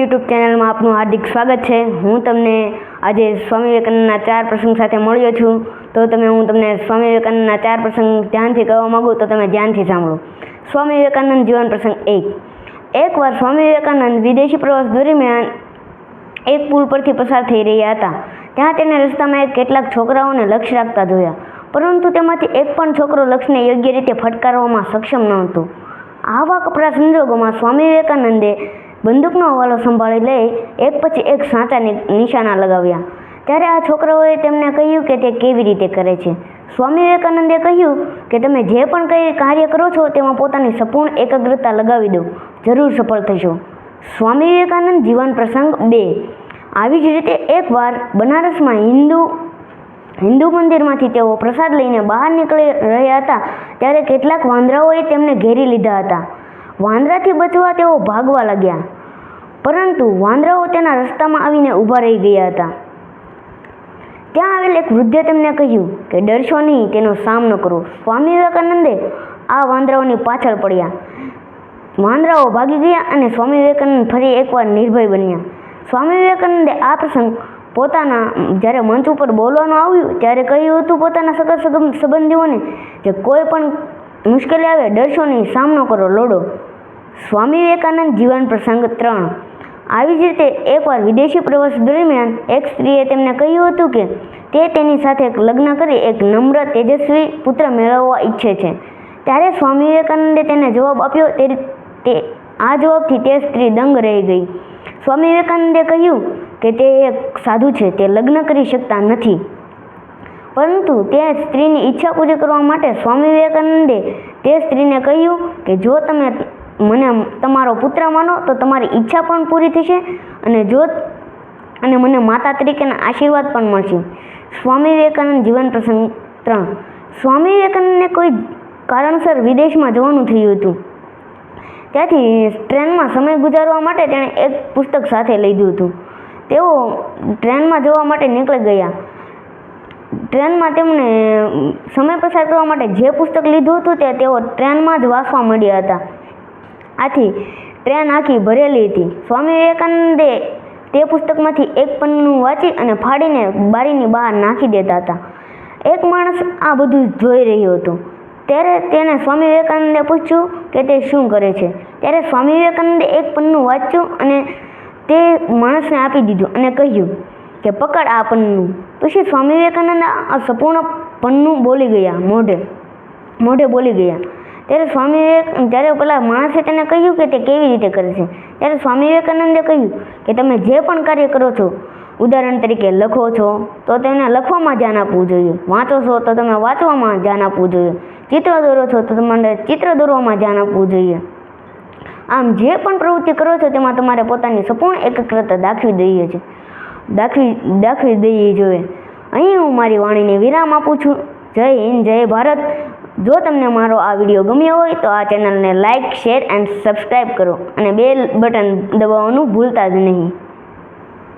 YouTube ચેનલમાં આપનું હાર્દિક સ્વાગત છે. હું તમને આજે સ્વામી વિવેકાનંદના ચાર પ્રસંગ સાથે મળ્યો છું. તો તમે, હું તમને સ્વામી વિવેકાનંદના ચાર પ્રસંગ ધ્યાનથી કહેવા માગું તો તમે ધ્યાનથી સાંભળો. સ્વામી વિવેકાનંદ જીવન પ્રસંગ એક. એકવાર સ્વામી વિવેકાનંદ વિદેશી પ્રવાસ દરમિયાન એક પુલ પરથી પસાર થઈ રહ્યા હતા. ત્યાં તેને રસ્તામાં એક કેટલાક છોકરાઓને લક્ષ્ય રાખતા જોયા. પરંતુ તેમાંથી એક પણ છોકરો લક્ષ્યને યોગ્ય રીતે ફટકારવામાં સક્ષમ ન હતો. આવા કપરા સંજોગોમાં સ્વામી વિવેકાનંદે બંદૂકનો હવાલો સંભાળી લઈ એક પછી એક સાચા નિશાના લગાવ્યા. ત્યારે આ છોકરાઓએ તેમને કહ્યું કે તે કેવી રીતે કરે છે. સ્વામી વિવેકાનંદે કહ્યું કે તમે જે પણ કંઈ કાર્ય કરો છો તેમાં પોતાની સંપૂર્ણ એકાગ્રતા લગાવી દો. જરૂર સફળ થશો. સ્વામી વિવેકાનંદ જીવન પ્રસંગ બે. આવી જ રીતે એકવાર બનારસમાં હિન્દુ હિન્દુ મંદિરમાંથી તેઓ પ્રસાદ લઈને બહાર નીકળી રહ્યા હતા. ત્યારે કેટલાક વાંદરાઓએ તેમને ઘેરી લીધા હતા. વાંદરાથી બચવા તેઓ ભાગવા લાગ્યા. પરંતુ વાંદરાઓ તેના રસ્તામાં આવીને ઊભા રહી ગયા હતા. ત્યાં આવેલ એક વૃદ્ધે તેમને કહ્યું કે, ડરશો નહીં, તેનો સામનો કરો. સ્વામી વિવેકાનંદે આ વાંદરાઓની પાછળ પડ્યા. વાંદરાઓ ભાગી ગયા અને સ્વામી વિવેકાનંદ ફરી એકવાર નિર્ભય બન્યા. સ્વામી વિવેકાનંદે આ પ્રસંગ પોતાના, જ્યારે મંચ ઉપર બોલવાનું આવ્યું, ત્યારે કહ્યું હતું પોતાના સગા સંબંધીઓને કે, કોઈ પણ મુશ્કેલી આવે, ડરશો નહીં, સામનો કરો, લડો. સ્વામી વિવેકાનંદ જીવન પ્રસંગ ત્રણ. આવી જ રીતે એકવાર વિદેશી પ્રવાસ દરમિયાન એક સ્ત્રીએ તેમને કહ્યું હતું કે તે તેની સાથે લગ્ન કરી એક નમ્ર, તેજસ્વી પુત્ર મેળવવા ઈચ્છે છે. ત્યારે સ્વામી વિવેકાનંદે તેને જવાબ આપ્યો, તે તે, આ જવાબથી તે સ્ત્રી દંગ રહી ગઈ. સ્વામી વિવેકાનંદે કહ્યું કે તે એક સાધુ છે, તે લગ્ન કરી શકતા નથી. પરંતુ તે સ્ત્રીની ઈચ્છા પૂરી કરવા માટે સ્વામી વિવેકાનંદે તે સ્ત્રીને કહ્યું કે જો તમે મને તમારો પુત્ર માનો તો તમારી ઈચ્છા પણ પૂરી થશે અને જો અને મને માતા તરીકેના આશીર્વાદ પણ મળશે. સ્વામી વિવેકાનંદ જીવન પ્રસંગ ત્રણ. સ્વામી વિવેકાનંદને કોઈ કારણસર વિદેશમાં જવાનું થયું હતું. ત્યાંથી ટ્રેનમાં સમય ગુજારવા માટે તેણે એક પુસ્તક સાથે લીધું હતું. તેઓ ટ્રેનમાં જવા માટે નીકળી ગયા. ટ્રેનમાં તેમણે સમય પસાર કરવા માટે જે પુસ્તક લીધું હતું તે તેઓ ટ્રેનમાં જ વાંચવા મળ્યા હતા. આથી ટ્રેન આખી ભરેલી હતી. સ્વામી વિવેકાનંદે તે પુસ્તકમાંથી એક પન્નું વાંચી અને ફાડીને બારીની બહાર નાખી દેતા હતા. એક માણસ આ બધું જોઈ રહ્યો હતો. ત્યારે તેને સ્વામી વિવેકાનંદે પૂછ્યું કે તે શું કરે છે? ત્યારે સ્વામી વિવેકાનંદે એક પન્નું વાંચ્યું અને તે માણસને આપી દીધું અને કહ્યું કે પકડ આ પન્નું. પછી સ્વામી વિવેકાનંદ આ સંપૂર્ણ પન્નું બોલી ગયા, મોઢે મોઢે બોલી ગયા. ત્યારે સ્વામી વિવેક ત્યારે પેલા માણસે તેને કહ્યું કે તે કેવી રીતે કરે છે ત્યારે સ્વામી વિવેકાનંદે કહ્યું કે તમે જે પણ કાર્ય કરો છો, ઉદાહરણ તરીકે લખો છો, તો તેને લખવામાં ધ્યાન આપવું જોઈએ. વાંચો છો, તો તમે વાંચવામાં ધ્યાન આપવું જોઈએ. ચિત્ર દોરો છો, તો તમારે ચિત્ર દોરવામાં ધ્યાન આપવું જોઈએ. આમ જે પણ પ્રવૃત્તિ કરો છો, તેમાં તમારે પોતાની સંપૂર્ણ એકાગ્રતા દાખવી દઈએ છે. દાખવી દાખવી દઈએ જોઈએ. અહીં હું મારી વાણીને વિરામ આપું છું. જય હિન્દ, જય ભારત. જો તમને મારો આ વીડિયો ગમ્યો હોય તો આ ચેનલને લાઇક શેર એન્ડ સબસ્ક્રાઈબ કરો અને બેલ બટન દબાવવાનું ભૂલતા જ નહીં.